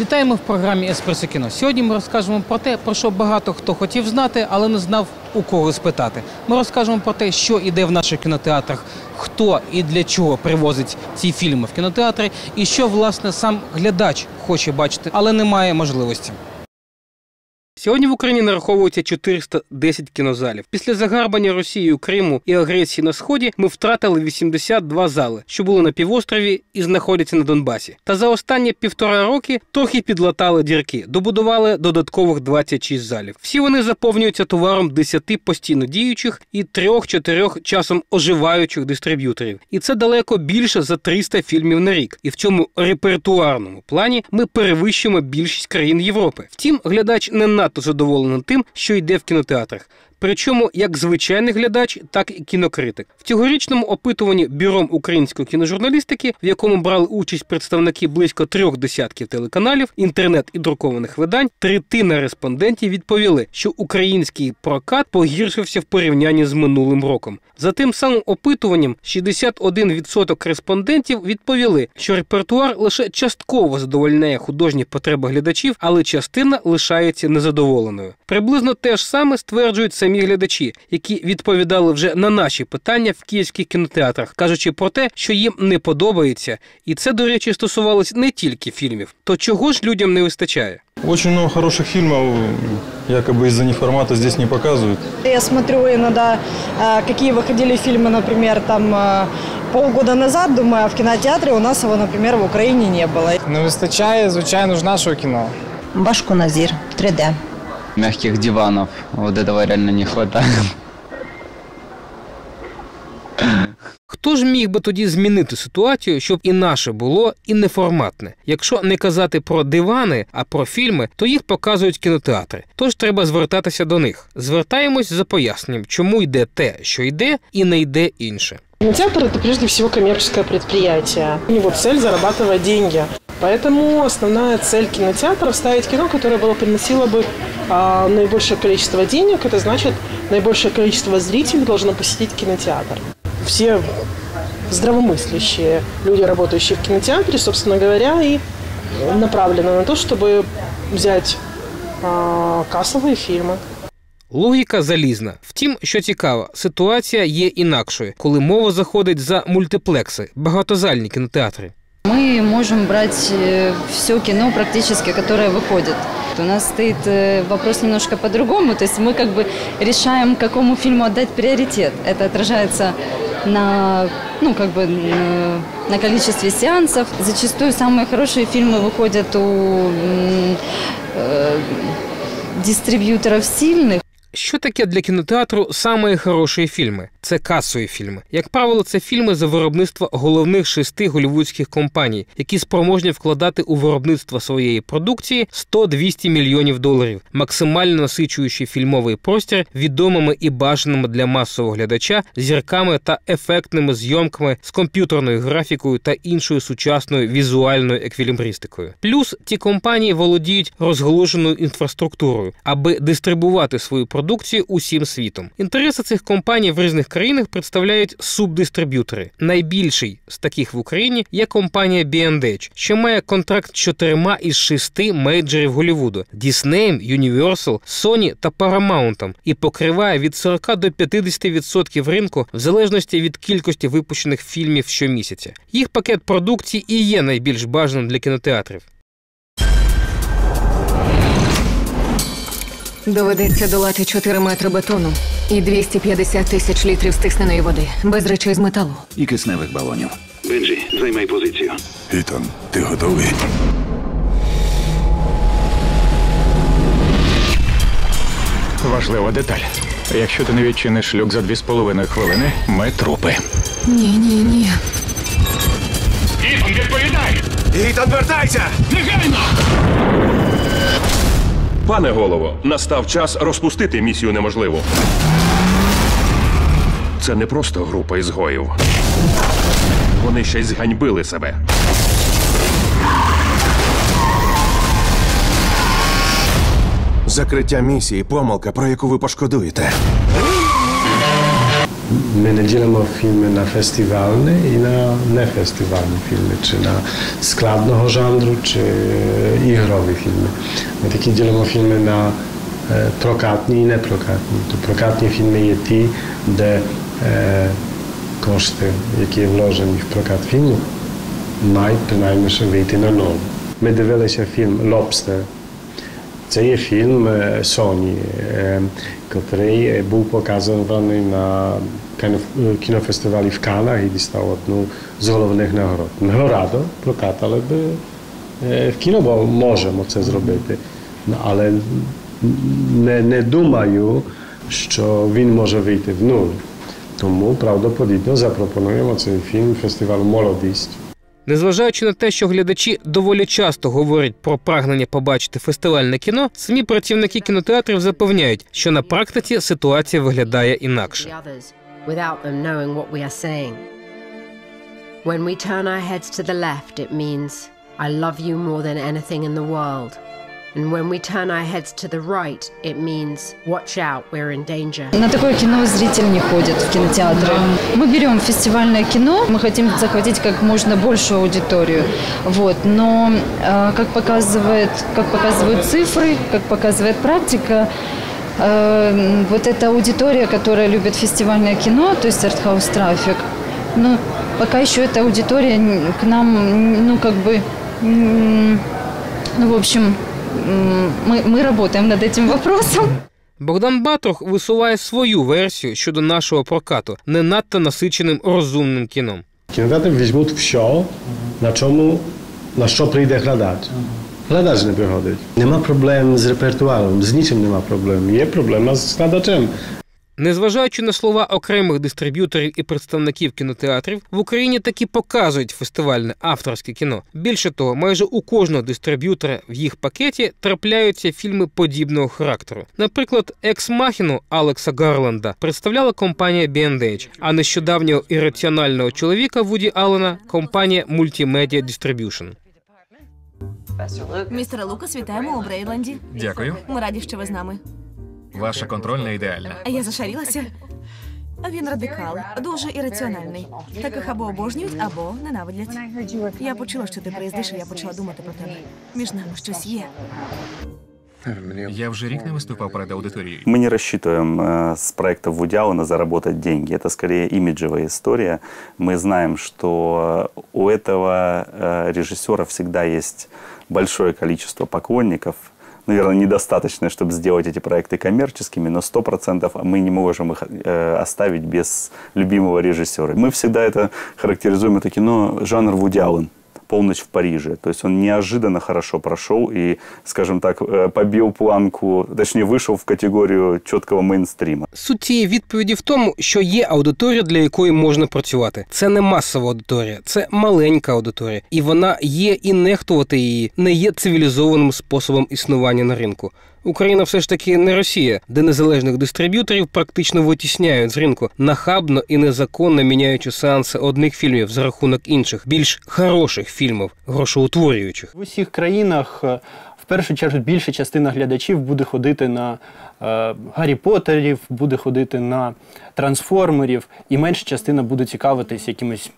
Вітаємо в програмі Еспресо кіно. Сьогодні ми розкажемо про те, про що багато хто хотів знати, але не знав у кого спитати. Ми розкажемо про те, що іде в наших кінотеатрах, хто і для чого привозить ці фільми в кінотеатри, і що власне сам глядач хоче бачити, але не має можливості. Сьогодні в Україні нараховується 410 кінозалів. Після загарбання Росією Криму і агресії на сході ми втратили 82 зали, що були на півострові і знаходяться на Донбасі. Та за останні півтора роки трохи підлатали дірки, добудували додаткових 26 залів. Всі вони заповнюються товаром 10 постійно діючих і 3-4 часом оживаючих дистриб'юторів. І це далеко більше за 300 фільмів на рік. І в цьому репертуарному плані ми перевищуємо більшість країн Європи. Втім, глядач не надто задоволений тим, що йде в кінотеатрах. Причому як звичайний глядач, так і кінокритик. В цьогорічному опитуванні бюром української кіножурналістики, в якому брали участь представники близько трьох десятків телеканалів, інтернет і друкованих видань, третина респондентів відповіли, що український прокат погіршився в порівнянні з минулим роком. За тим самим опитуванням, 61% респондентів відповіли, що репертуар лише частково задовольняє художні потреби глядачів, але частина лишається незадоволеною. Приблизно те ж саме стверджують самі глядачі, які відповідали вже на наші питання в київських кінотеатрах, кажучи про те, що їм не подобається, і це, до речі, стосувалось не тільки фільмів. То чого ж людям не вистачає? Очень много хороших фильмов, якобы из-за неформата здесь не показывают. Я смотрю иногда, э, какие выходили фильмы, например, там э, полгода назад, думаю, а в кинотеатре у нас его, например, в Украине не было. Не вистачає, звичайно ж, нашого кіно. Башку Назир, 3D. мягких диванов. Вот этого реально не хватает. Хто ж міг би тоді змінити ситуацію, щоб і наше було, і неформатне? Якщо не казати про дивани, а про фільми, то їх показують кінотеатри. Тож треба звертатися до них. Звертаємось за поясненням, чому йде те, що йде, і не йде інше. Кинотеатр – это прежде всего коммерческое предприятие. У него цель – зарабатывать деньги. Поэтому основная цель кинотеатра – ставить кино, которое было приносило бы а, наибольшее количество денег. Это значит, наибольшее количество зрителей должно посетить кинотеатр. Все здравомыслящие люди, работающие в кинотеатре, собственно говоря, и направлены на то, чтобы взять а, кассовые фильмы. Логіка залізна. Втім, що цікаво, ситуація є інакшою, коли мова заходить за мультиплекси, багатозальні кінотеатри. Мы можем брать все кино практически, которое выходит. У нас стоит э, вопрос немножко по-другому, то есть мы как бы решаем, какому фильму отдать приоритет. Это отражается на, ну, как бы, э, на количестве сеансов. Зачастую самые хорошие фильмы выходят у м, э, дистрибьюторов сильных. Що таке для кінотеатру самі хороші фільми? Це касові фільми. Як правило, це фільми за виробництво головних шести голівудських компаній, які спроможні вкладати у виробництво своєї продукції 100-200 мільйонів доларів, максимально насичуючи фільмовий простір відомими і бажаними для масового глядача зірками та ефектними зйомками з комп'ютерною графікою та іншою сучасною візуальною еквілібристикою. Плюс ті компанії володіють розголошеною інфраструктурою, аби дистрибувати свою продукцію усім світом. Інтереси цих компаній в різних країнах представляють субдистриб'ютори. Найбільший з таких в Україні є компанія B&H, що має контракт з чотирма із шести мейджерів Голлівуду – Disney, Universal, Sony та Paramount і покриває від 40 до 50% ринку в залежності від кількості випущених фільмів щомісяця. Їх пакет продукції і є найбільш бажаним для кінотеатрів. Доведеться долати 4 метри бетону і 250 тисяч літрів стисненої води без речей з металу. і кисневих балонів. Бенджі, займай позицію. Ітан, ти готовий? Важлива деталь. Якщо ти не відчиниш люк за дві з половиною хвилини, ми трупи. Ні, ні, ні. Ітан, відповідай! Ітан, вертайся! Негайно! Пане голово, настав час розпустити місію неможливу. Це не просто група ізгоїв. Вони ще й зганьбили себе. Закриття місії помилка, про яку ви пошкодуєте. Ми не ділимо фільми на фестивальні і на нефестивальні фільми, чи на складного жанру, чи ігрові фільми. Ми такі ділимо фільми на е, прокатні і непрокатні. То прокатні фільми є ті, де е, кошти, які вложені в прокат фільму, мають принаймні вийти на ноль. Ми дивилися фільм Лобстер. Це є фільм е, Sony, е, який був показаний на кінофестивалі в Канах і дістав одну з головних нагород. Ми радо прокатали би е, в кіно, бо можемо це зробити. Але не, не думаю, що він може вийти в нуль. Тому правдоподібно запропонуємо цей фільм фестивалю Молодість. Незважаючи на те, що глядачі доволі часто говорять про прагнення побачити фестивальне кіно, самі працівники кінотеатрів запевняють, що на практиці ситуація виглядає інакше. When we turn our heads to the left, it means, I love you more than anything in the world. На такое кино зритель не ходит в кинотеатры. Мы берем фестивальное кино, мы хотим захватить как можно большую аудиторию. Вот. Но, э, как, показывает, как показывают цифры, как показывает практика, э, вот эта аудитория, которая любит фестивальное кино, то есть артхаус трафик, ну, пока еще эта аудитория к нам, ну, как бы, ну, в общем, мы, мы работаем над этим вопросом. Богдан Батрух висуває свою версію щодо нашого прокату не надто насиченим розумним кіном. Кінотеатри візьмуть все, на чому, на що прийде глядач. Глядач не приходить. Нема проблем з репертуаром, з нічим нема проблем. Є проблема з глядачем. Незважаючи на слова окремих дистриб'юторів і представників кінотеатрів, в Україні таки показують фестивальне авторське кіно. Більше того, майже у кожного дистриб'ютора в їх пакеті трапляються фільми подібного характеру. Наприклад, екс-махіну Алекса Гарланда представляла компанія B&H, а нещодавнього ірраціонального чоловіка Вуді Аллена – компанія Multimedia Distribution. Містере Лукас, вітаємо у Брейдланді. Дякую. Ми раді, що ви з нами. Ваша контрольна ідеальна. А я зашарілася. А Він радикал, дуже ірраціональний. Таких або обожнюють, або ненавидять. Я почула, що ти приїздиш, і я почала думати про тебе. Між нами щось є. Я вже рік не виступав перед аудиторією. Мы не рассчитываем э, с проекта Вуди Аллена заработать деньги. Это скорее имиджевая история. Мы знаем, что у этого э, режиссера всегда есть большое количество поклонников. Наверное, недостаточно, чтобы сделать эти проекты коммерческими, но 100% мы не можем их э, оставить без любимого режиссера. Мы всегда это характеризуем, это кино жанр Вуди Аллен. «Полночь в Париже». То есть он неожиданно хорошо прошел и, скажем так, э, побил планку, точнее, вышел в категорию четкого мейнстрима. Суть цієї відповіді в тому, що є аудиторія, для якої можна працювати. Це не масова аудиторія, це маленька аудиторія, і вона є, і нехтувати її не є цивілізованим способом існування на ринку. Україна все ж таки не Росія, де незалежних дистриб'юторів практично витісняють з ринку, нахабно і незаконно міняючи сеанси одних фільмів за рахунок інших, більш хороших фільмів, грошоутворюючих. В усіх країнах е, в першу чергу більша частина глядачів буде ходити на Гаррі Поттерів, буде ходити на трансформерів, і менша частина буде цікавитись якимись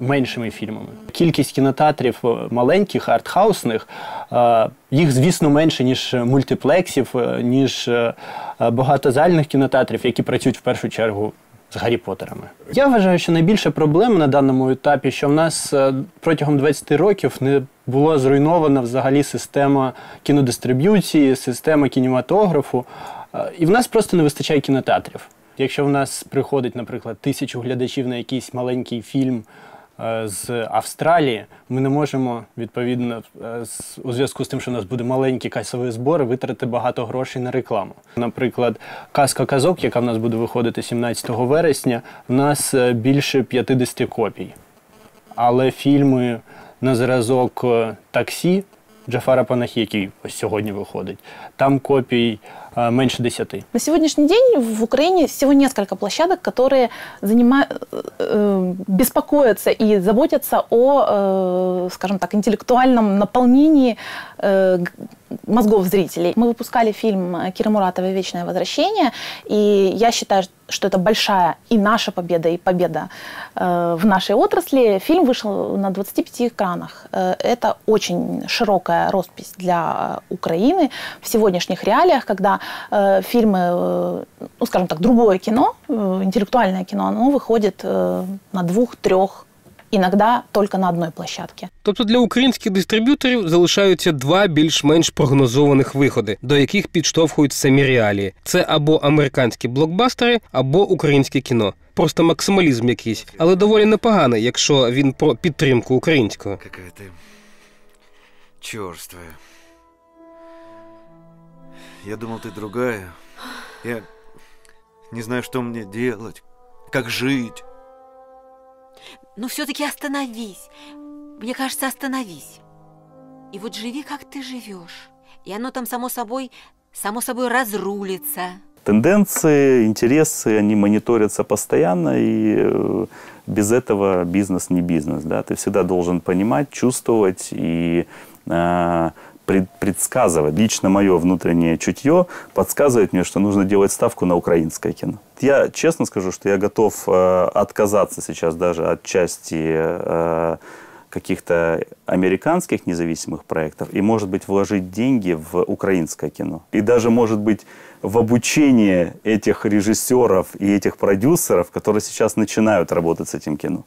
меншими фільмами. Кількість кінотеатрів е, маленьких, артхаусних, е, їх, звісно, менше, ніж мультиплексів, е, ніж е, е, багатозальних кінотеатрів, які працюють в першу чергу з Гаррі Поттерами. Я вважаю, що найбільша проблема на даному етапі, що в нас е, протягом 20 років не була зруйнована взагалі система кінодистриб'юції, система кінематографу, Е, і в нас просто не вистачає кінотеатрів. Якщо в нас приходить, наприклад, тисячу глядачів на якийсь маленький фільм е, з Австралії, ми не можемо відповідно е, у зв'язку з тим, що у нас буде маленькі касові збори, витратити багато грошей на рекламу. Наприклад, казка казок, яка в нас буде виходити 17 вересня, в нас е, більше 50 копій. Але фільми на зразок таксі Джафара Панахі, який ось сьогодні виходить, там копій е, менше 10. На сегодняшний день в Украине всего несколько площадок, которые занима... э, беспокоятся и заботятся о, э, скажем так, интеллектуальном наполнении э, мозгов зрителей. Мы выпускали фильм Киры Муратовой «Вечное возвращение», и я считаю, что это большая и наша победа, и победа э, в нашей отрасли. Фильм вышел на 25 экранах. Э, это очень широкая роспись для э, Украины в сегодняшних реалиях, когда э, фильмы, э, ну, скажем так, другое кино, э, интеллектуальное кино, оно выходит э, на двух, трех, иногда только на одной площадке. Тобто для українських дистриб'юторів залишаються два більш-менш прогнозованих виходи, до яких підштовхують самі реалії: це або американські блокбастери, або українське кіно. Просто максималізм якийсь, але доволі непоганий, якщо він про підтримку українського. Какая ты черствая. Я думал, ты другая. Я не знаю, что мне делать, как жить. Но все-таки остановись. Мне кажется, остановись. И вот живи, как ты живешь. И оно там само собой, само собой разрулится. Тенденции, интересы, они мониторятся постоянно, и э, без этого бизнес не бизнес. Да? Ты всегда должен понимать, чувствовать и э, предсказывать. Лично мое внутреннее чутье подсказывает мне, что нужно делать ставку на украинское кино. Я честно скажу, что я готов э, отказаться сейчас даже от части э, каких-то американских независимых проектов и, может быть, вложить деньги в украинское кино. И даже, может быть, в обучение этих режиссеров и этих продюсеров, которые сейчас начинают работать с этим кино.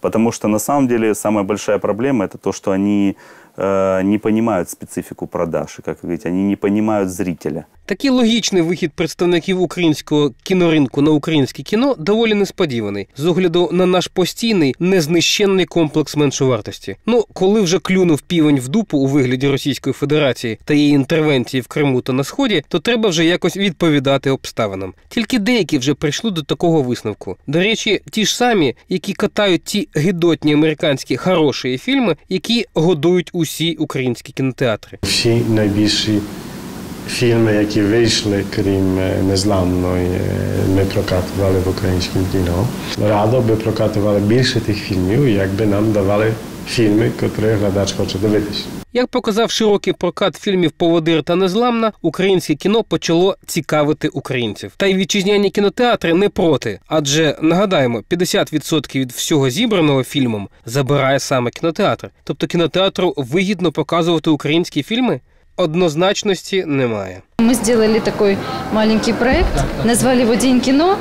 Потому что на самом деле самая большая проблема это то, что они э, не понимают специфику продаж. И, как вы говорите, они не понимают зрителя. Такий логічний вихід представників українського кіноринку на українське кіно доволі несподіваний з огляду на наш постійний незнищенний комплекс меншовартості. Ну, коли вже клюнув півень в дупу у вигляді Російської Федерації та її інтервенції в Криму та на сході, то треба вже якось відповідати обставинам. Тільки деякі вже прийшли до такого висновку. До речі, ті ж самі, які катають ті гидотні американські хороші фільми, які годують усі українські кінотеатри. Всі найбільші фільми, які вийшли, крім е, Незламної, е, ми прокатували в українському кіно. Радо би прокатували більше тих фільмів, якби нам давали фільми, котрі глядач хоче дивитися. Як показав широкий прокат фільмів Поводир та Незламна, українське кіно почало цікавити українців. Та й вітчизняні кінотеатри не проти. Адже нагадаємо, 50% від всього зібраного фільмом забирає саме кінотеатр. Тобто кінотеатру вигідно показувати українські фільми? Однозначності немає. Мы сделали такой маленький проект, назвали его «День кино»,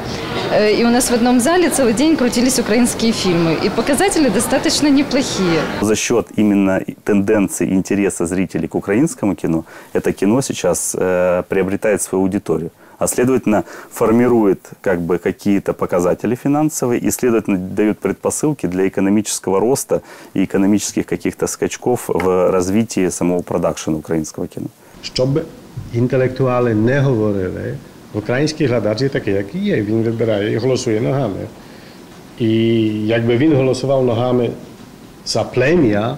э, и у нас в одном зале целый день крутились украинские фильмы. И показатели достаточно неплохие. За счет именно тенденции интереса зрителей к украинскому кино, это кино сейчас э, приобретает свою аудиторию. А следовательно, формирует как бы какие-то показатели финансовые и, следовательно, дает предпосылки для экономического роста и экономических каких-то скачков в развитии самого продакшена украинского кино. Щоб інтелектуали не говорили, український глядач є такий, як є. Він вибирає і голосує ногами. І якби він голосував ногами за плем'я,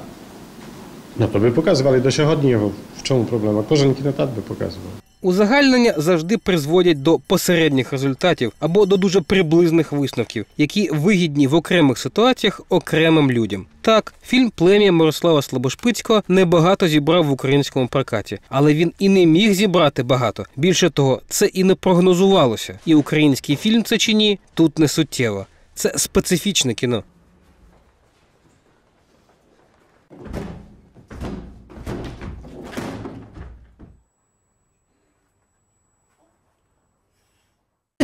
ну то би показували до сьогодні його. В чому проблема? Кожен кінотеатр би показував. Узагальнення завжди призводять до посередніх результатів або до дуже приблизних висновків, які вигідні в окремих ситуаціях окремим людям. Так, фільм Плем'я Мирослава Слобошпицького небагато зібрав в українському прокаті, але він і не міг зібрати багато. Більше того, це і не прогнозувалося. І український фільм це чи ні, тут не суттєво. Це специфічне кіно.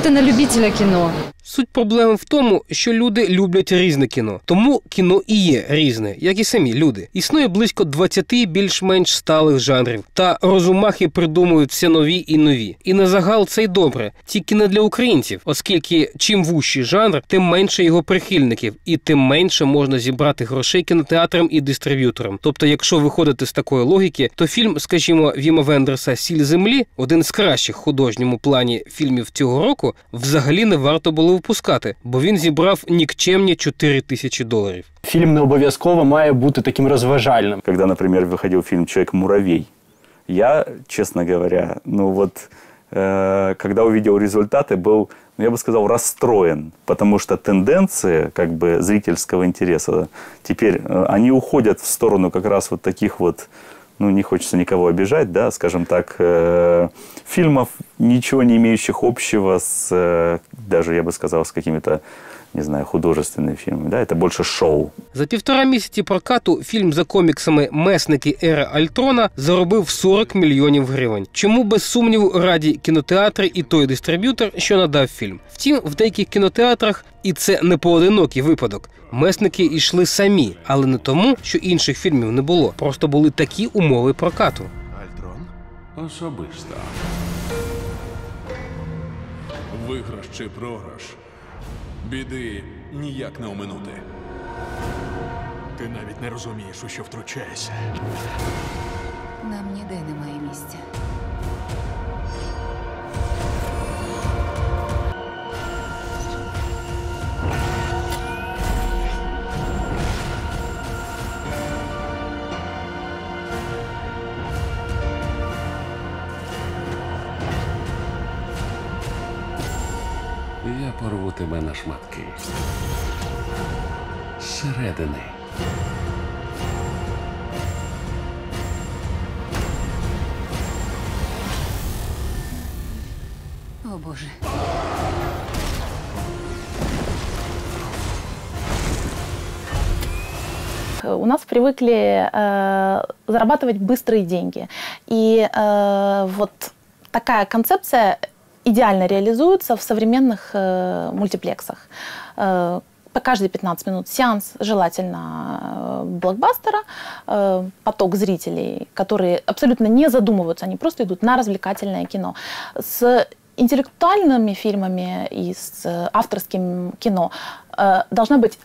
Это на любителя кино. Суть проблеми в тому, що люди люблять різне кіно. Тому кіно і є різне, як і самі люди. Існує близько 20 більш-менш сталих жанрів, та розумахи придумують все нові і нові. І на загал це й добре, тільки не для українців, оскільки чим вущий жанр, тим менше його прихильників, і тим менше можна зібрати грошей кінотеатрам і дистриб'юторам. Тобто, якщо виходити з такої логіки, то фільм, скажімо, Віма Вендерса Сіль землі, один з кращих художньому плані фільмів цього року, взагалі не варто було випускати, бо він зібрав нікчемні 4 тисячі доларів. Фільм не обов'язково має бути таким розважальним. Когда, например, выходил фильм «Человек-муравей», я, честно говоря, ну вот э, когда увидел результаты, был, ну, я бы сказал, расстроен, потому что тенденции как бы зрительского интереса теперь, э, они уходят в сторону как раз вот таких вот ну, не хочется никого обижать, да, скажем так, э, фильмов, ничего не имеющих общего с, э, даже, я бы сказал, с какими-то не знаю, художественные фильмы. Да? Это больше шоу. За півтора місяці прокату фільм за коміксами Месники Ера Альтрона заробив 40 мільйонів гривень. Чому без сумніву раді кінотеатри і той дистриб'ютор, що надав фільм. Втім, в деяких кінотеатрах, і це не поодинокий випадок. Месники йшли самі, але не тому, що інших фільмів не було. Просто були такі умови прокату. Альтрон особисто. Виграш чи програш. Біди ніяк не оминути. Ти навіть не розумієш, у що втручаєшся. Нам ніде немає місця. Я порву тебе на шматки. Зсередини. О Боже. У нас привыкли э, зарабатывать быстрые деньги. И э, вот такая концепция идеально реализуется в современных э, мультиплексах. Э, по каждые 15 минут сеанс, желательно э, блокбастера, э, поток зрителей, которые абсолютно не задумываются, они просто идут на развлекательное кино. С интеллектуальными фильмами и с э, авторским кино должна быть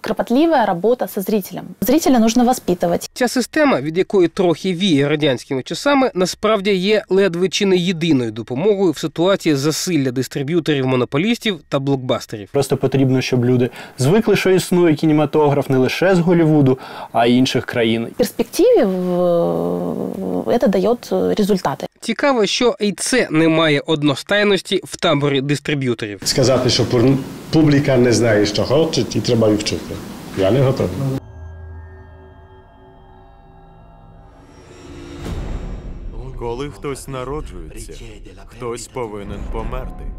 кропотливая работа со зрителем. Зрителя нужно воспитывать. Ця система, від якої трохи віє радянськими часами, насправді є ледве чи не єдиною допомогою в ситуації засилля дистриб'юторів, монополістів та блокбастерів. Просто потрібно, щоб люди звикли, що існує кінематограф не лише з Голлівуду, а й інших країн. В перспективе в- это дает результаты. Цікаво, що і це не має одностайності в таборі дистриб'юторів. Сказати, що пур- публіка не знає, що хоче, і треба їх вчити. Я не готовий. Коли хтось народжується, хтось повинен померти.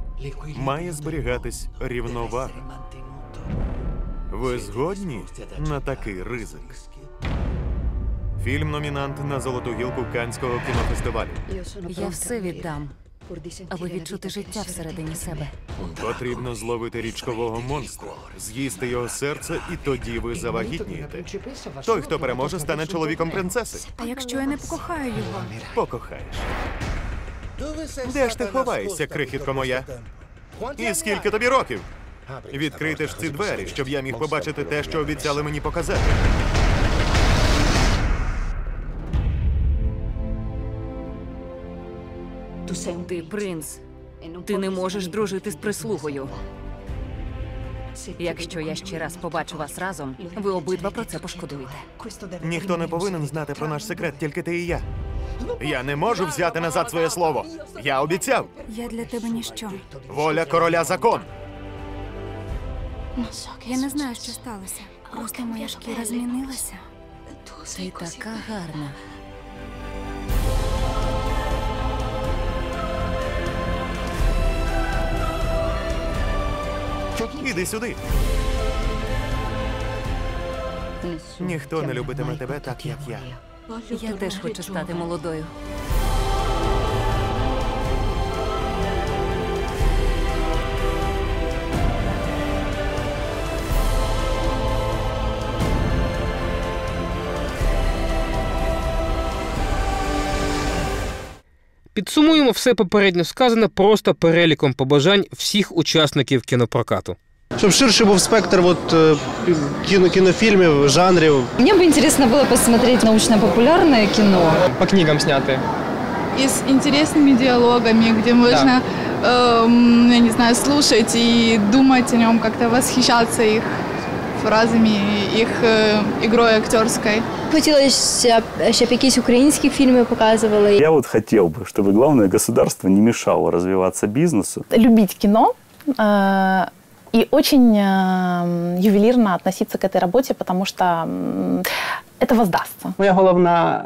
Має зберігатись рівновага. Ви згодні на такий ризик? Фільм номінант на золоту гілку Канського кінофестивалю. Я все віддам, аби відчути життя всередині себе. Потрібно зловити річкового монстра, з'їсти його серце, і тоді ви завагітнієте. Той, хто переможе, стане чоловіком принцеси. А якщо я не покохаю його? Покохаєш. Де ж ти ховаєшся, крихітко моя? І скільки тобі років? Відкрийте ж ці двері, щоб я міг побачити те, що обіцяли мені показати. Ти принц. Ти не можеш дружити з прислугою. Якщо я ще раз побачу вас разом, ви обидва про це пошкодуєте. Ніхто не повинен знати про наш секрет, тільки ти і я. Я не можу взяти назад своє слово. Я обіцяв. Я для тебе ніщо. Воля короля закон. Я не знаю, що сталося. Просто моя шкіра змінилася. Ти така гарна. Іди сюди. Ніхто не любитиме тебе так, як я. Я теж хочу стати молодою. Підсумуємо все попередньо сказане просто переліком побажань всіх учасників кінопрокату. Щоб ширше був спектр от, е, кіно, кінофільмів, жанрів. Мне бы интересно было посмотреть научно-популярное кино. По книгам сняты. И с интересными диалогами, где можно, эм, я не знаю, слушать и думать о нем, как-то восхищаться их фразами, их э, игрой актерской. Хотілося, б, щоб якісь українські фільми показували. Я вот хотел бы, чтобы главное государство не мешало развиваться бизнесу. Любить кино э, и очень э, ювелирно относиться к этой работе, потому что м, это воздастся. Моє головне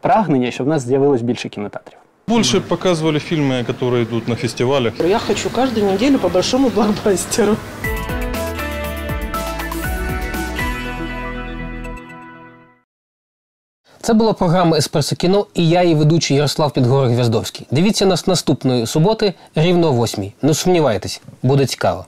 прагнення, щоб в нас з'явилось більше кінотеатрів. Больше показывали фильмы, которые идут на фестивалях. Я хочу каждую неделю по большому блокбастеру. Це була програма Еспресо кіно і я, її ведучий Ярослав Підгорок Гвяздовський. Дивіться нас наступної суботи рівно о восьмій. Не сумнівайтесь, буде цікаво.